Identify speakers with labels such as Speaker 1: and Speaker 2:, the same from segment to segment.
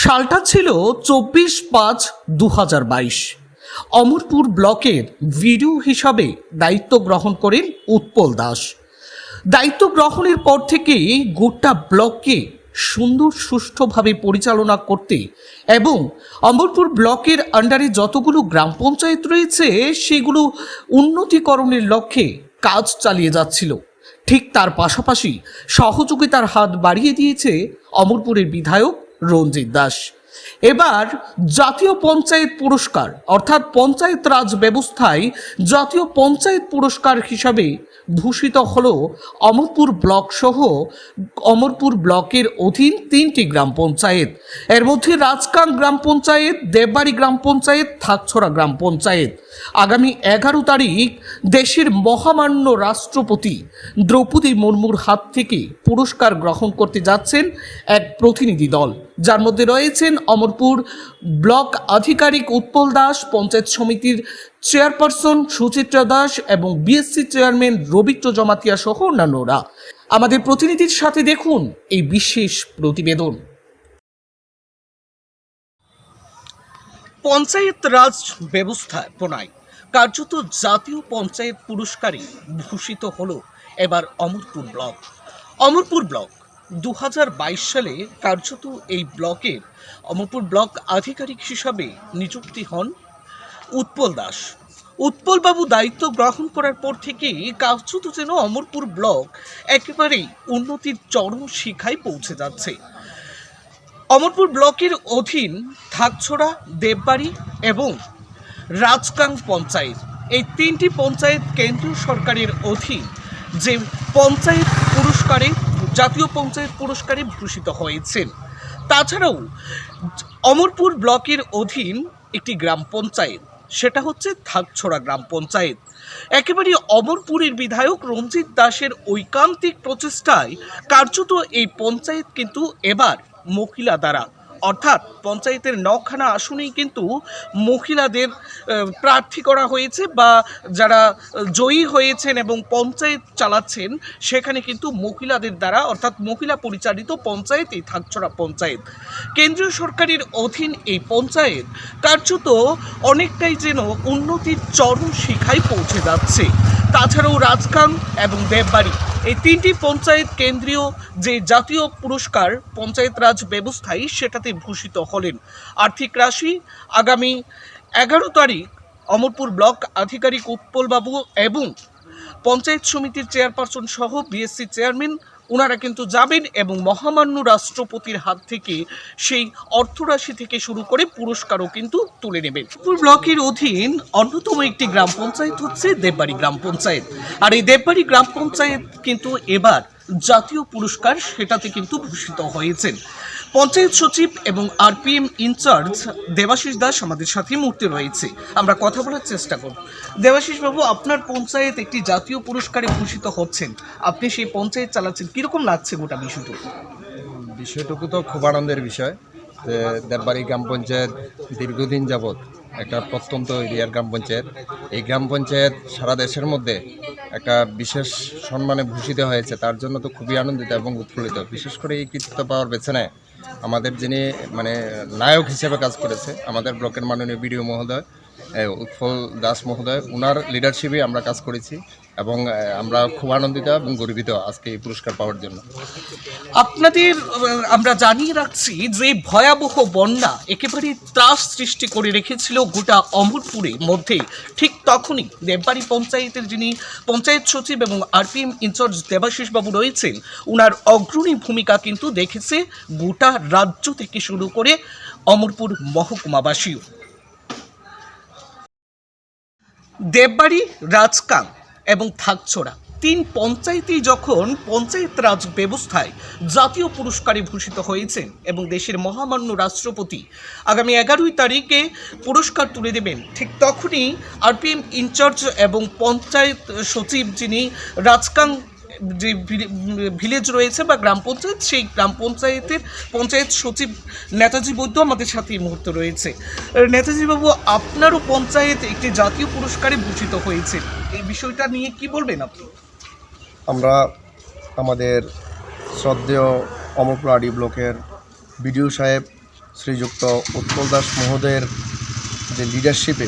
Speaker 1: সালটা ছিল চব্বিশ পাঁচ দু হাজার বাইশ। অমরপুর ব্লকের ভিডিও হিসাবে দায়িত্ব গ্রহণ করেন উৎপল দাস। দায়িত্ব গ্রহণের পর থেকে গোটা ব্লককে সুন্দর সুষ্ঠুভাবে পরিচালনা করতে এবং অমরপুর ব্লকের আন্ডারে যতগুলো গ্রাম পঞ্চায়েত রয়েছে, সেগুলো উন্নতিকরণের লক্ষ্যে কাজ চালিয়ে যাচ্ছিল। ঠিক তার পাশাপাশি সহযোগিতার হাত বাড়িয়ে দিয়েছে অমরপুরের বিধায়ক রঞ্জিত দাস। এবার জাতীয় পঞ্চায়েত পুরস্কার, অর্থাৎ পঞ্চায়েত রাজ ব্যবস্থায় জাতীয় পঞ্চায়েত পুরস্কার হিসাবে ভূষিত হল অমরপুর ব্লক সহ অমরপুর ব্লকের অধীন তিনটি গ্রাম পঞ্চায়েত। এর মধ্যে রাজকান গ্রাম পঞ্চায়েত, দেববাড়ি গ্রাম পঞ্চায়েত, থাকছড়া গ্রাম পঞ্চায়েত। আগামী এগারো তারিখ দেশের মহামান্য রাষ্ট্রপতি দ্রৌপদী মুর্মুর হাত থেকে পুরস্কার গ্রহণ করতে যাচ্ছেন এক প্রতিনিধি দল। যার মধ্যে রয়েছেন অমরপুর ব্লক আধিকারিক উৎপল দাস, পঞ্চায়েত সমিতির চেয়ারপারসন সুচিত্রা দাস এবং বিএসসি চেয়ারম্যান রবীন্দ্র জমাতিয়া সহ অন্যান্যরা। আমাদের প্রতিনিধির সাথে দেখুন এই বিশেষ প্রতিবেদন। পঞ্চায়েত রাজ ব্যবস্থায় প্রণয় কার্যত জাতীয় পঞ্চায়েত পুরস্কারে ভূষিত হল এবার অমরপুর ব্লক। অমরপুর ব্লক দু হাজার বাইশ সালে কার্যত এই ব্লকের অমরপুর ব্লক আধিকারিক হিসাবে নিযুক্তি হন উৎপল দাস। উৎপলবাবু দায়িত্ব গ্রহণ করার পর থেকেই কার্যত যেন অমরপুর ব্লক একেবারেই উন্নতির চরম শিখায় পৌঁছে যাচ্ছে। অমরপুর ব্লকের অধীন থাকছড়া, দেববাড়ি এবং রাজকাং পঞ্চায়েত, এই তিনটি পঞ্চায়েত কেন্দ্রীয় সরকারের অধীন যে পঞ্চায়েত পুরস্কারে জাতীয় পঞ্চায়েত পুরস্কারে ভূষিত হয়েছেন। তাছাড়াও, অমরপুর ব্লকের অধীন একটি গ্রাম পঞ্চায়েত, সেটা হচ্ছে থাকছড়া গ্রাম পঞ্চায়েত। একেবারে অমরপুরের বিধায়ক রঞ্জিত দাসের ঐকান্তিক প্রচেষ্টায় কার্যত এই পঞ্চায়েত কিন্তু এবার মহিলা দ্বারা অর্থাৎ পঞ্চায়েতের নখানা আসনেই কিন্তু মহিলাদের প্রার্থী করা হয়েছে বা যারা জয়ী হয়েছেন এবং পঞ্চায়েত চালাচ্ছেন, সেখানে কিন্তু মহিলাদের দ্বারা, অর্থাৎ মহিলা পরিচালিত পঞ্চায়েত এই থাকছড়া পঞ্চায়েত। কেন্দ্রীয় সরকারের অধীন এই পঞ্চায়েত কার্যত অনেকটাই যেন উন্নতির চরম শিখায় পৌঁছে যাচ্ছে। তাছাড়াও রাজখান এবং দেববাড়ি। এই তিনটি পঞ্চায়েত কেন্দ্রীয় যে জাতীয় পুরস্কার পঞ্চায়েত রাজ ব্যবস্থায় সেটাতে ভূষিত হলেন। আর্থিক রাশি আগামী এগারো তারিখ অমরপুর ব্লক আধিকারিক উৎপলবাবু এবং পঞ্চায়েত সমিতির চেয়ারপারসন সহ বিএসসি চেয়ারম্যান ওনারা কিন্তু যাবেন এবং মহামান্য রাষ্ট্রপতির হাত থেকে সেই অর্থরাশি থেকে শুরু করে পুরস্কারও কিন্তু তুলে নেবেন। ব্লকের অধীন অন্যতম একটি গ্রাম পঞ্চায়েত হচ্ছে দেববাড়ি গ্রাম পঞ্চায়েত। আর এই দেববাড়ি গ্রাম পঞ্চায়েত কিন্তু এবার জাতীয় পুরস্কার সেটাতে কিন্তু ভূষিত হয়েছেন। পঞ্চায়েত সচিব এবং আরপিএম ইনচার্জ দেবাশিস দাস আমাদের সাথে মুহূর্তে রয়েছে। আমরা কথা বলার চেষ্টা করব। দেবাশিস বাবু, আপনার পঞ্চায়েত একটি জাতীয় পুরস্কারে ভূষিত হচ্ছেন। আপনি সেই পঞ্চায়েত চালাচ্ছেন, কীরকম লাগছে গোটা বিষয়টা
Speaker 2: বিষয়টুকু তো খুব আনন্দের বিষয়। যে দেববাড়ি গ্রাম পঞ্চায়েত দীর্ঘদিন যাবৎ একটা প্রত্যন্ত এরিয়ার গ্রাম পঞ্চায়েত। এই গ্রাম পঞ্চায়েত সারা দেশের মধ্যে একটা বিশেষ সম্মানে ভূষিত হয়েছে। তার জন্য তো খুবই আনন্দিত এবং উৎফুল্লিত। বিশেষ করে এই কৃতিত্ব পাওয়ার পেছনে আমাদের যিনি মানে নায়ক হিসেবে কাজ করেছে, আমাদের ব্লকের মাননীয় বিডিও মহোদয় উৎফল দাস মহোদয় ওনার লিডারশিপে আমরা কাজ করেছি। এবং আমরা খুব আনন্দিত এবং গর্বিত আজকে এই পুরস্কার পাওয়ার জন্য।
Speaker 1: আপনাদের, আমরা জানিয়ে রাখছি যে ভয়াবহ বন্যা একেবারে ত্রাস সৃষ্টি করে রেখেছিল গোটা অমরপুরের মধ্যে। ঠিক তখনই দেববাড়ি পঞ্চায়েতের যিনি পঞ্চায়েত সচিব এবং আরপিএম ইনচার্জ দেবাশিস বাবু রয়েছেন ওনার অগ্রণী ভূমিকা কিন্তু দেখেছে গোটা রাজ্য থেকে শুরু করে অমরপুর মহকুমাবাসীও। দেববাড়ি, রাজকাং। এবং থাকছোড়া। তিন পঞ্চায়েতেই যখন পঞ্চায়েত রাজ ব্যবস্থায় জাতীয় পুরস্কারে ভূষিত হয়েছেন এবং দেশের মহামান্য রাষ্ট্রপতি আগামী এগারোই তারিখে পুরস্কার তুলে দেবেন, ঠিক তখনই আরপিএম ইনচার্জ এবং পঞ্চায়েত সচিব যিনি রাজকাং যে ভিলেজ রয়েছে বা গ্রাম পঞ্চায়েত সেই গ্রাম পঞ্চায়েতের পঞ্চায়েত সচিব নেতাজি বৈদ্য আমাদের সাথে এই মুহূর্তে রয়েছে। আহ, নেতাজি বাবু আপনারও পঞ্চায়েত একটি জাতীয় পুরস্কারে ভূষিত হয়েছে। এই বিষয়টা নিয়ে কি বলবেন আপনি?
Speaker 3: আমরা আমাদের শ্রদ্ধেয় অমরপুর আডি ব্লকের বিডিও সাহেব শ্রীযুক্ত উৎপল দাস মহোদয়ের যে লিডারশিপে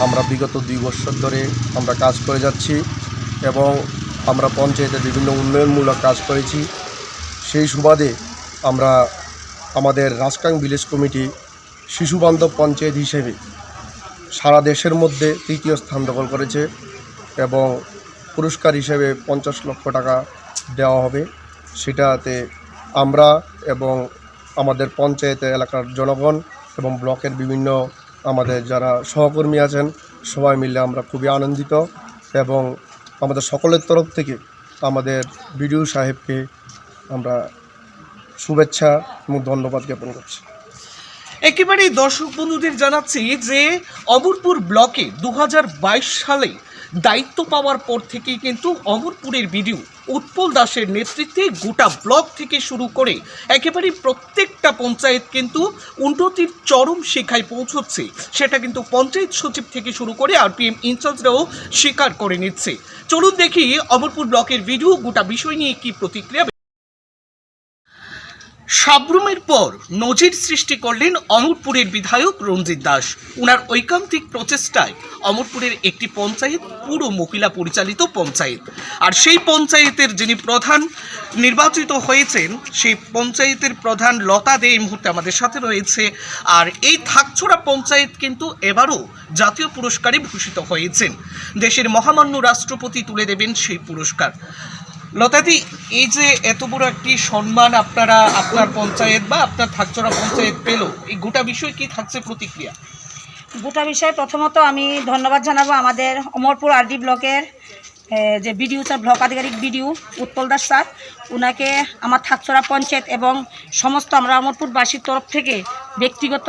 Speaker 3: আমরা বিগত দুই বছর ধরে আমরা কাজ করে যাচ্ছি এবং আমরা পঞ্চায়েতে বিভিন্ন উন্নয়নমূলক কাজ করেছি। সেই সুবাদে আমরা আমাদের রাজকাং ভিলেজ কমিটি শিশুবান্ধব পঞ্চায়েত হিসেবে সারা দেশের মধ্যে তৃতীয় স্থান দখল করেছে এবং পুরস্কার হিসেবে পঞ্চাশ লক্ষ টাকা দেওয়া হবে। সেটাতে আমরা এবং আমাদের পঞ্চায়েত এলাকার জনগণ এবং ব্লকের বিভিন্ন আমাদের যারা সহকর্মী আছেন, সবাই মিলে আমরা খুবই আনন্দিত এবং আমাদের সকলের তরফ থেকে আমাদের বিডিও সাহেবকে আমরা শুভেচ্ছা এবং ধন্যবাদ জ্ঞাপন করছি।
Speaker 1: একেবারে দর্শক বন্ধুদের জানাচ্ছি যে অমরপুর ব্লকে দু হাজার বাইশ সালে দায়িত্ব পাওয়ার পর থেকেই কিন্তু অমরপুরের বিডিও উৎপল দাসের নেতৃত্বে গোটা ব্লক থেকে শুরু করে একেবারে প্রত্যেকটা পঞ্চায়েত কিন্তু উন্নতির চরম শিখায় পৌঁছচ্ছে। সেটা কিন্তু পঞ্চায়েত সচিব থেকে শুরু করে আরপিএম ইনচার্জরাও স্বীকার করে নিচ্ছে। চলুন দেখি অমরপুর ব্লকের ভিডিও গোটা বিষয় নিয়ে কি প্রতিক্রিয়া সাবরুমের পর নজির সৃষ্টি করলেন অমরপুরের বিধায়ক রঞ্জিত দাস। উনার ঐকান্তিক প্রচেষ্টায় অমরপুরের একটি পঞ্চায়েত, পুরো মহিলা পরিচালিত পঞ্চায়েত। আর সেই পঞ্চায়েতের যিনি প্রধান নির্বাচিত হয়েছেন, সেই পঞ্চায়েতের প্রধান লতা দে এই মুহূর্তে আমাদের সাথে রয়েছে। আর এই থাকছোড়া পঞ্চায়েত কিন্তু এবারও জাতীয় পুরস্কারে ভূষিত হয়েছেন। দেশের মহামান্য রাষ্ট্রপতি তুলে দেবেন সেই পুরস্কার। লতাদি, এই যে এত বড় একটি সম্মান আপনারা আপনার পঞ্চায়েত বা আপনার থাকচড়া পঞ্চায়েত পেল, এই গোটা বিষয় কি থাকছে প্রতিক্রিয়া?
Speaker 4: গোটা বিষয়ে প্রথমত আমি ধন্যবাদ জানাব আমাদের অমরপুর আরডি ব্লকের যে বিডিও স্যার ব্লক আধিকারিক বিডিও উৎপল দাস স্যার। ওনাকে আমার থাকছড়া পঞ্চায়েত এবং সমস্ত আমরা অমরপুরবাসীর তরফ থেকে ব্যক্তিগত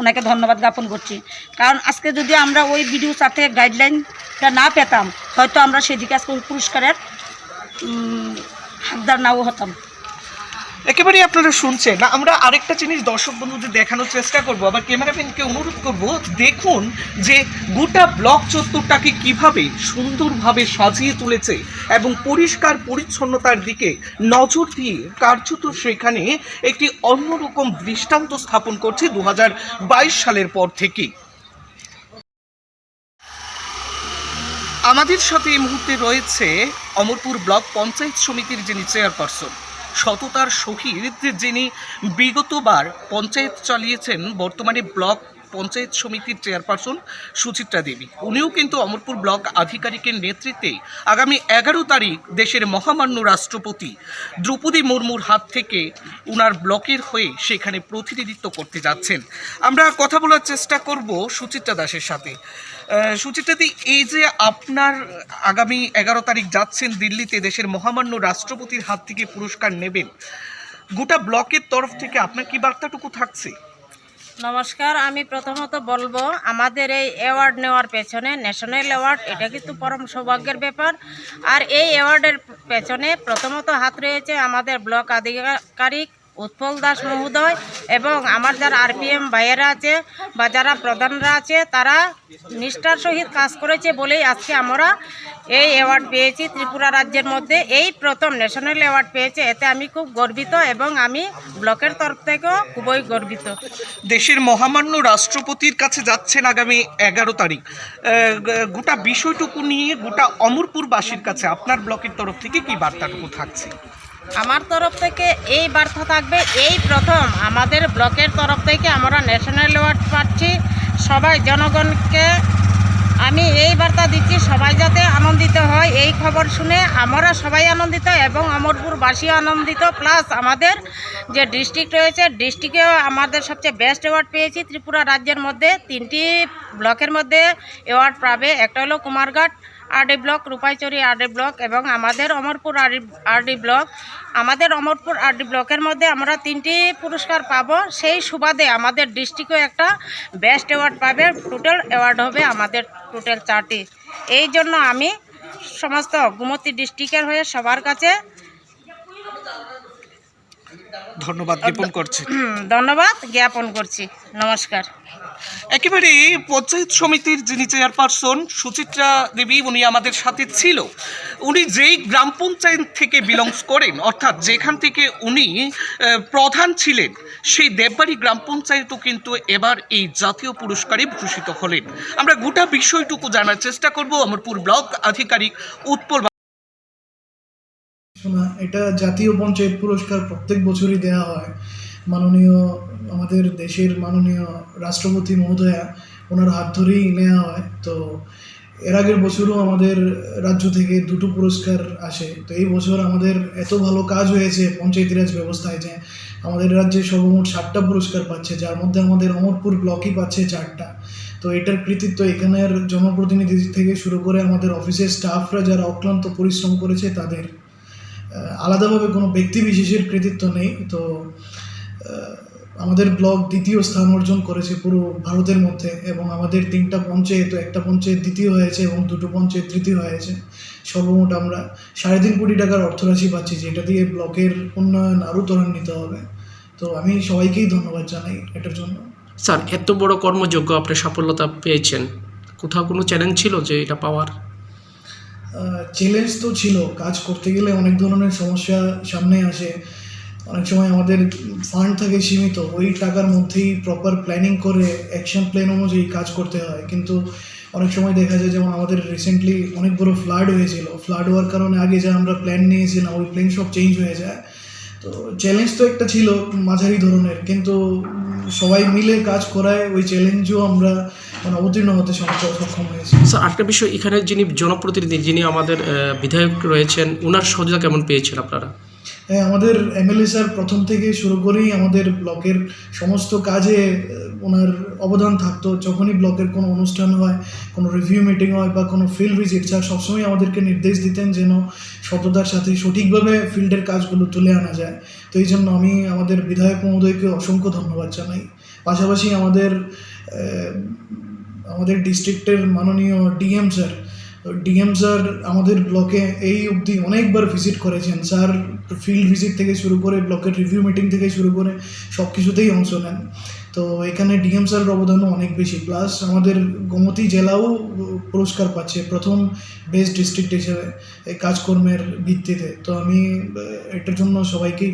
Speaker 4: ওনাকে ধন্যবাদ জ্ঞাপন করছি। কারণ আজকে যদি আমরা ওই বিডিও স্যার থেকে গাইডলাইনটা না পেতাম, হয়তো আমরা সেদিকে আজকে পুরস্কারের হাকদার নাও হতাম।
Speaker 1: একেবারেই আপনারা শুনছেন। না আমরা আরেকটা জিনিস দর্শক বন্ধুদের দেখানোর চেষ্টা করব, আবার ক্যামেরাম্যানকে অনুরোধ করব, দেখুন যে গোটা ব্লক চত্বরটাকে কীভাবে সুন্দরভাবে সাজিয়ে তুলেছে এবং পরিষ্কার পরিচ্ছন্নতার দিকে নজর দিয়ে কার্যত সেখানে একটি অন্যরকম দৃষ্টান্ত স্থাপন করছে দু হাজার বাইশ সালের পর থেকেই। আমাদের সাথে এই মুহূর্তে রয়েছে অমরপুর ব্লক পঞ্চায়েত সমিতির যিনি চেয়ারপারসন, সততার সহিত যিনি বিগতবার পঞ্চায়েত চালিয়েছেন, বর্তমানে ব্লক পঞ্চায়েত সমিতির চেয়ারপারসন সুচিত্রা দেবী। উনিও কিন্তু অমরপুর ব্লক আধিকারিকের নেতৃত্বে আগামী এগারো তারিখ দেশের মহামান্য রাষ্ট্রপতি দ্রৌপদী মুর্মুর হাত থেকে উনার ব্লকের হয়ে সেখানে প্রতিনিধিত্ব করতে যাচ্ছেন। আমরা কথা বলার চেষ্টা করব সুচিত্রা দাসের সাথে। সুচিত্রাদি এই যে আপনার আগামী এগারো তারিখ যাচ্ছেন দিল্লিতে দেশের মহামান্য রাষ্ট্রপতির হাত থেকে পুরস্কার নেবেন, গোটা ব্লকের তরফ থেকে আপনার কি বার্তাটুকু থাকছে?
Speaker 5: নমস্কার, আমি প্রথমত বলব, আমাদের এই অ্যাওয়ার্ড নেওয়ার পেছনে ন্যাশনাল অ্যাওয়ার্ড এটা কিন্তু পরম সৌভাগ্যের ব্যাপার। আর এই অ্যাওয়ার্ডের পেছনে প্রথমত হাত রয়েছে আমাদের ব্লক আধিকারিক উৎপল দাস মহোদয় এবং আমার যারা আরপিএম ভাইয়েরা আছে বা যারা প্রধানরা আছে, তারা নিষ্ঠার সহিত কাজ করেছে বলেই আজকে আমরা এই অ্যাওয়ার্ড পেয়েছি ত্রিপুরা রাজ্যের মধ্যে। এই প্রথম ন্যাশনাল অ্যাওয়ার্ড পেয়েছে, এতে আমি খুব গর্বিত এবং আমি ব্লকের তরফ থেকেও খুবই গর্বিত।
Speaker 1: দেশের মহামান্য রাষ্ট্রপতির কাছে যাচ্ছেন আগামী এগারো তারিখ। গোটা বিষয়টুকু নিয়ে গোটা অমরপুরবাসীর কাছে আপনার ব্লকের তরফ থেকে কি বার্তাটুকু থাকছে?
Speaker 5: আমার তরফ থেকে এই বার্তা থাকবে, এই প্রথম। আমাদের ব্লকের তরফ থেকে আমরা ন্যাশনাল অ্যাওয়ার্ড পাচ্ছি। সবাই জনগণকে আমি এই বার্তা দিচ্ছি, সবাই যাতে আনন্দিত হয়। এই খবর শুনে আমরা সবাই আনন্দিত এবং অমরপুরবাসীও আনন্দিত। প্লাস আমাদের যে ডিস্ট্রিক্ট রয়েছে ডিস্ট্রিক্টেও আমাদের সবচেয়ে বেস্ট অ্যাওয়ার্ড পেয়েছি। ত্রিপুরা রাজ্যের মধ্যে তিনটি ব্লকের মধ্যে অ্যাওয়ার্ড পাবে। একটা হলো Kumarghat RD block, Rupaichhari RD block এবং আমাদের অমরপুর আরডি আরডি ব্লক। আমাদের অমরপুর আরডি ব্লকের মধ্যে আমরা তিনটি পুরস্কার পাব। সেই সুবাদে আমাদের ডিস্ট্রিক্টও একটা বেস্ট অ্যাওয়ার্ড পাবে। টোটাল অ্যাওয়ার্ড হবে আমাদের টোটাল চারটি। এই জন্য আমি সমস্ত গুমতি ডিস্ট্রিক্টের হয়ে সবার কাছে
Speaker 1: ধন্যবাদ জ্ঞাপন করছি।
Speaker 5: ধন্যবাদ জ্ঞাপন করছি। নমস্কার।
Speaker 1: একেবারে পঞ্চায়েত সমিতির যিনি চেয়ারপারসন সুচিত্রা দেবী উনি আমাদের সাথে ছিল। উনি যেই গ্রাম পঞ্চায়েত থেকে বিলংস করেন অর্থাৎ যেখান থেকে উনি প্রধান ছিলেন সেই দেববাড়ি গ্রাম পঞ্চায়েতও কিন্তু এবার এই জাতীয় পুরস্কারে ভূষিত হলেন। আমরা গোটা বিষয়টুকু জানার চেষ্টা করব। অমরপুর ব্লক আধিকারিক উৎপল
Speaker 6: শোনা, এটা জাতীয় পঞ্চায়েত পুরস্কার প্রত্যেক বছরই দেওয়া হয়। মাননীয় আমাদের দেশের মাননীয় রাষ্ট্রপতি মহোদয়া, ওনার হাত ধরেই নেওয়া হয়। তো এর আগের বছরও আমাদের রাজ্য থেকে দুটো পুরস্কার আসে। তো এই বছর আমাদের এত ভালো কাজ হয়েছে পঞ্চায়েত রাজ ব্যবস্থায় যে, আমাদের রাজ্যে সর্বমোট সাতটা পুরস্কার পাচ্ছে, যার মধ্যে আমাদের অমরপুর ব্লকই পাচ্ছে চারটা। তো এটার কৃতিত্ব এখানের জনপ্রতিনিধি থেকে শুরু করে আমাদের অফিসের স্টাফরা যারা অক্লান্ত পরিশ্রম করেছে তাদের। আলাদাভাবে কোনো ব্যক্তি বিশেষের কৃতিত্ব নেই। তো আমাদের ব্লগ দ্বিতীয় স্থান অর্জন করেছে পুরো ভারতের মধ্যে এবং আমাদের তিনটা পঞ্চায়েত, একটা পঞ্চায়েত দ্বিতীয় হয়েছে এবং দুটো পঞ্চায়েত তৃতীয় হয়েছে। সর্বমোট আমরা সাড়ে তিন কোটি টাকার অর্থরাশি পাচ্ছি, যেটা দিয়ে ব্লকের উন্নয়ন আরও ত্বরান্বিত হবে। তো আমি সবাইকেই ধন্যবাদ জানাই এটার জন্য।
Speaker 7: স্যার, এত বড় কর্মযোগ্য আপনি সাফল্যতা পেয়েছেন। কোথাও কোনো চ্যালেঞ্জ ছিল যে এটা পাওয়ার?
Speaker 6: চ্যালেঞ্জ তো ছিল। কাজ করতে গেলে অনেক ধরনের সমস্যা সামনে আসে। অনেক সময় আমাদের ফান্ড থাকে সীমিত। ওই টাকার মধ্যেই প্রপার প্ল্যানিং করে অ্যাকশন প্ল্যান অনুযায়ী কাজ করতে হয়। কিন্তু অনেক সময় দেখা যায় যেমন আমাদের রিসেন্টলি অনেক বড় ফ্লাড হয়েছিল। ফ্লাড হওয়ার কারণে আগে যা আমরা প্ল্যান নিয়েছিলাম, ওই প্ল্যান সব চেঞ্জ হয়ে যায়। তো চ্যালেঞ্জ তো একটা ছিল, মাঝারি ধরনের। কিন্তু সবাই মিলে কাজ করায় ওই চ্যালেঞ্জও আমরা মানে অবতীর্ণ হতে সক্ষম হয়েছি।
Speaker 7: স্যার আরেকটা বিষয় এখানে যিনি জনপ্রতিনিধি যিনি আমাদের বিধায়ক রয়েছেন ওনার সহযোগিতা কেমন পেয়েছেন আপনারা?
Speaker 6: হ্যাঁ আমাদের এমএলএ স্যার প্রথম থেকে শুরু করেই আমাদের ব্লকের সমস্ত কাজে ওনার অবদান থাকতো। যখনই ব্লকের কোনো অনুষ্ঠান হয় কোনো রিভিউ মিটিং হয় বা কোনো ফিল্ড ভিজিট স্যার সবসময় আমাদেরকে নির্দেশ দিতেন যেন সততার সাথে সঠিকভাবে ফিল্ডের কাজগুলো তুলে আনা যায়। তো এই জন্য আমি আমাদের বিধায়ক মহোদয়কে অসংখ্য ধন্যবাদ জানাই। পাশাপাশি আমাদের আমাদের ডিস্ট্রিক্টের মাননীয় ডিএম স্যার ডিএম স্যার আমাদের ব্লকে এই অবধি অনেকবার ভিজিট করেছেন। স্যার ফিল্ড ভিজিট থেকে শুরু করে ব্লকের রিভিউ মিটিং থেকে শুরু করে সব কিছুতেই অংশ নেন। তো এখানে ডিএম স্যারের অবদানও অনেক বেশি। প্লাস আমাদের গোমতী জেলাও পুরস্কার পাচ্ছে প্রথম বেস্ট ডিস্ট্রিক্ট হিসেবে এই কাজকর্মের ভিত্তিতে। তো আমি, এটার জন্য সবাইকেই